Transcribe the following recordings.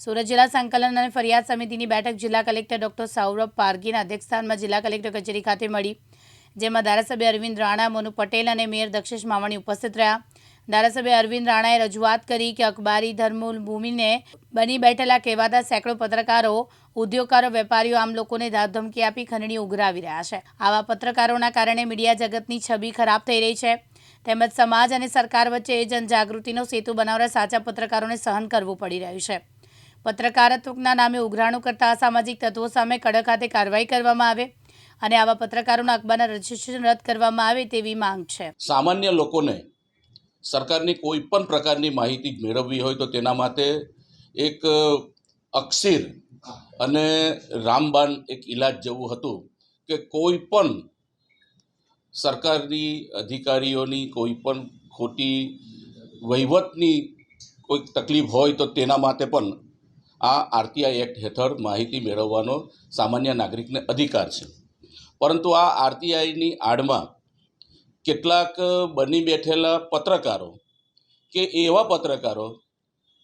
સુરત જિલ્લા સંકલન અને ફરિયાદ સમિતિની બેઠક જિલ્લા કલેક્ટર ડોક્ટર સૌરભ પારગીના અધ્યક્ષસ્થાનમાં જિલ્લા કલેક્ટર કચેરી ખાતે મળી, જેમાં ધારાસભ્ય અરવિંદ રાણા, મોનુ પટેલ અને મેયર દક્ષેશ માવાણી ઉપસ્થિત રહ્યા. ધારાસભ્ય અરવિંદ રાણાએ રજૂઆત કરી કે અખબારી ધર્મૂલ ભૂમિને બની બેઠેલા કહેવાતા સેંકડો પત્રકારો, ઉદ્યોગકારો, વેપારીઓ આમ લોકોને ધાકધમકી આપી ખંડણી ઉઘરાવી રહ્યા છે. આવા પત્રકારોના કારણે મીડિયા જગતની છબી ખરાબ થઈ રહી છે. તેમજ સમાજ અને સરકાર વચ્ચે જનજાગૃતિનો સેતુ બનાવવા સાચા પત્રકારોને સહન કરવું પડી રહ્યું છે. પત્રકારત્વના નામે ઉઘરાણું કરતા અસામાજિક તત્વો સામે કડક હાથે કાર્યવાહી કરવામાં આવે અને આવા પત્રકારોના અખબારના રજીસ્ટ્રેશન રદ કરવામાં આવે તેવી માંગ છે. સામાન્ય લોકોને સરકારની કોઈ પણ પ્રકારની માહિતી મેળવવી હોય તો તેના માટે એક અક્ષીર અને રામબાણ એક ઈલાજ જેવું હતું કે કોઈ પણ સરકારની અધિકારીઓની કોઈ પણ ખોટી વહીવટની કોઈક તકલીફ હોય તો તેના માટે પણ આ આરટીઆઈ એક્ટ હેઠળ માહિતી મેળવવાનો સામાન્ય નાગરિકને અધિકાર છે. પરંતુ આ આરટીઆઈની આડમાં કેટલાક બની બેઠેલા પત્રકારો કે એવા પત્રકારો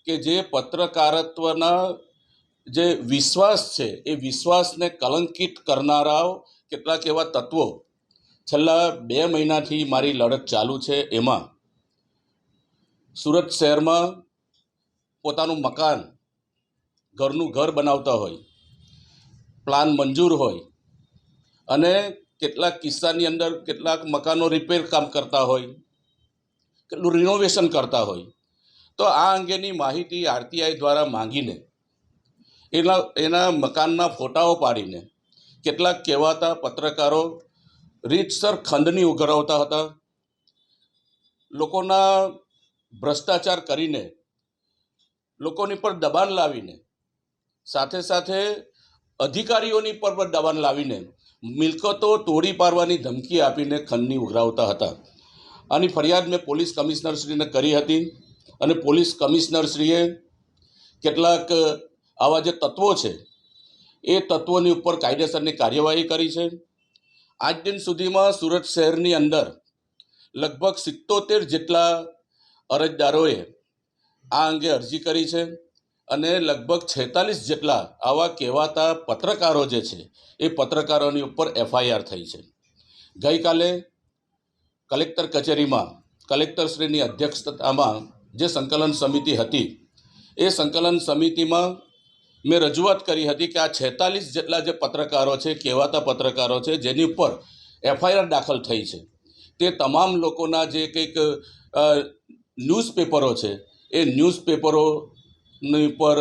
કે જે પત્રકારત્વના જે વિશ્વાસ છે, એ વિશ્વાસને કલંકિત કરનારાઓ કેટલાક એવા તત્વો છેલ્લા બે મહિનાથી મારી લડત ચાલુ છે એમાં. સુરત શહેરમાં પોતાનું મકાન ઘરનું ઘર બનાવતા હોય, પ્લાન મંજૂર હોય, અને કેટલાક કિસ્સાની અંદર કેટલાક મકાનો રિપેર કામ કરતા હોય, કેટલું રિનોવેશન કરતા હોય, તો આ અંગેની માહિતી આરટીઆઈ દ્વારા માંગીને, એના એના મકાનના ફોટાઓ પાડીને, કેટલાક કહેવાતા પત્રકારો રીતસર ખંડની ઉઘરાવતા હતા, લોકોના ભ્રષ્ટાચાર કરીને, લોકોની પર દબાણ લાવીને સાથે સાથે અધિકારીઓની પર પણ દબાણ લાવીને મિલકતો તોડી પાડવાની ધમકી આપીને ખંડની ઉઘરાવતા હતા. આની ફરિયાદ મેં પોલીસ કમિશનરશ્રીને કરી હતી અને પોલીસ કમિશનરશ્રીએ કેટલાક આવા જે તત્વો છે, એ તત્વોની ઉપર કાયદેસરની કાર્યવાહી કરી છે. આજ દિન સુધીમાં સુરત શહેરની અંદર લગભગ સિત્તોતેર જેટલા અરજદારોએ આ અંગે અરજી કરી છે. અને લગભગ છેતાલીસ જેટલા આવા કહેવાતા પત્રકારો જે છે, એ પત્રકારોની ઉપર એફઆઈઆર થઈ છે. ગઈકાલે કલેક્ટર કચેરીમાં કલેક્ટરશ્રીની અધ્યક્ષતામાં જે સંકલન સમિતિ હતી, એ સંકલન સમિતિમાં મેં રજૂઆત કરી હતી કે આ છેતાલીસ જેટલા જે પત્રકારો છે, કહેવાતા પત્રકારો છે, જેની ઉપર એફઆઈઆર દાખલ થઈ છે, તે તમામ લોકોના જે કંઈક ન્યૂઝપેપરો છે, એ ન્યૂઝપેપરોની ઉપર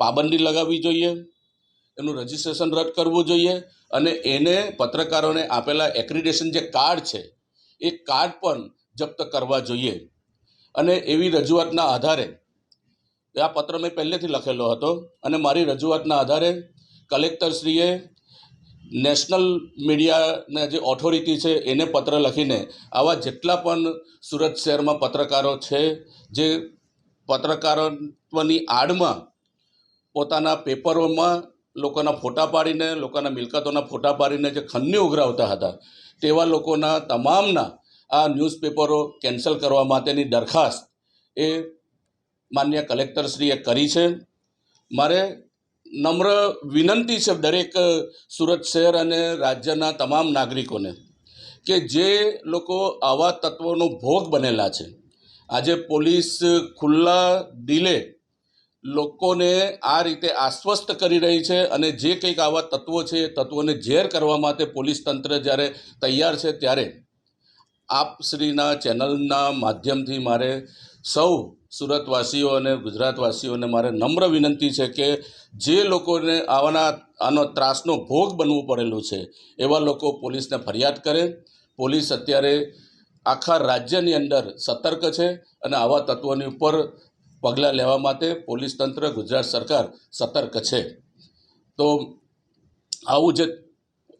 પાબંદી લગાવવી જોઈએ, એનું રજિસ્ટ્રેશન રદ કરવું જોઈએ અને એને પત્રકારોને આપેલા એક્રિડેશન જે કાર્ડ છે, એ કાર્ડ પણ જપ્ત કરવા જોઈએ. અને એવી રજૂઆતના આધારે આ પત્ર મેં પહેલેથી લખેલો હતો અને મારી રજૂઆતના આધારે કલેક્ટરશ્રીએ નેશનલ મીડિયાના જે ઓથોરિટી છે, એને પત્ર લખીને આવા જેટલા પણ સુરત શહેરમાં પત્રકારો છે, જે પત્રકારત્વની આડમાં પોતાના પેપરોમાં લોકોના ફોટા પાડીને, લોકોના મિલકતોના ફોટા પાડીને જે ખંડની ઉઘરાવતા હતા, તેવા લોકોના તમામના આ ન્યૂઝપેપરો કેન્સલ કરવા માટેની દરખાસ્ત એ માન્ય કલેક્ટરશ્રીએ કરી છે. મારે નમ્ર વિનંતી છે દરેક સુરત શહેર અને રાજ્યના તમામ નાગરિકોને કે જે લોકો આવા તત્વોનો ભોગ બનેલા છે. આજે પોલીસ ખુલ્લા દિલે લોકોને આ રીતે આશ્વસ્ત કરી રહી છે અને જે કંઈક આવા તત્વો છે એ તત્વોને ઝેર કરવા માટે પોલીસ તંત્ર જ્યારે તૈયાર છે ત્યારે આપશ્રીના ચેનલના માધ્યમથી મારે સૌ સુરતવાસીઓ અને ગુજરાતવાસીઓને મારે નમ્ર વિનંતી છે કે જે લોકોને આવાના આનો ત્રાસનો ભોગ બનવું પડેલું છે એવા લોકો પોલીસને ફરિયાદ કરે. પોલીસ અત્યારે આખા રાજ્યની અંદર સતર્ક છે અને આવા તત્વોની ઉપર પગલાં લેવા માટે પોલીસ તંત્ર, ગુજરાત સરકાર સતર્ક છે. તો આવું જે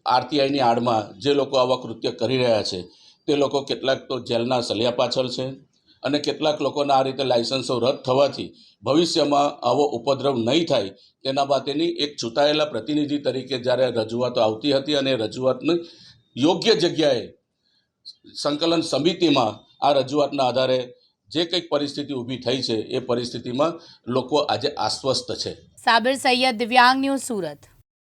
આરટીઆઈની આડમાં જે લોકો આવા કૃત્ય કરી રહ્યા છે, તે લોકો કેટલાક તો જેલના સલિયા પાછળ છે અને કેટલાક લોકોના આ રીતે લાયસન્સો રદ થવાથી ભવિષ્યમાં આવો ઉપદ્રવ નહીં થાય તેના માટેની એક ચૂંટાયેલા પ્રતિનિધિ તરીકે જ્યારે રજૂઆતો આવતી હતી અને રજૂઆતની યોગ્ય જગ્યાએ સંકલન સમિતિમાં આ રજૂઆતના આધારે જે કંઈક પરિસ્થિતિ ઊભી થઈ છે એ પરિસ્થિતિમાં લોકો આજે આશ્વસ્ત છે. સાબિર સૈયદ, દિવ્યાંગ ન્યૂઝ સુરત.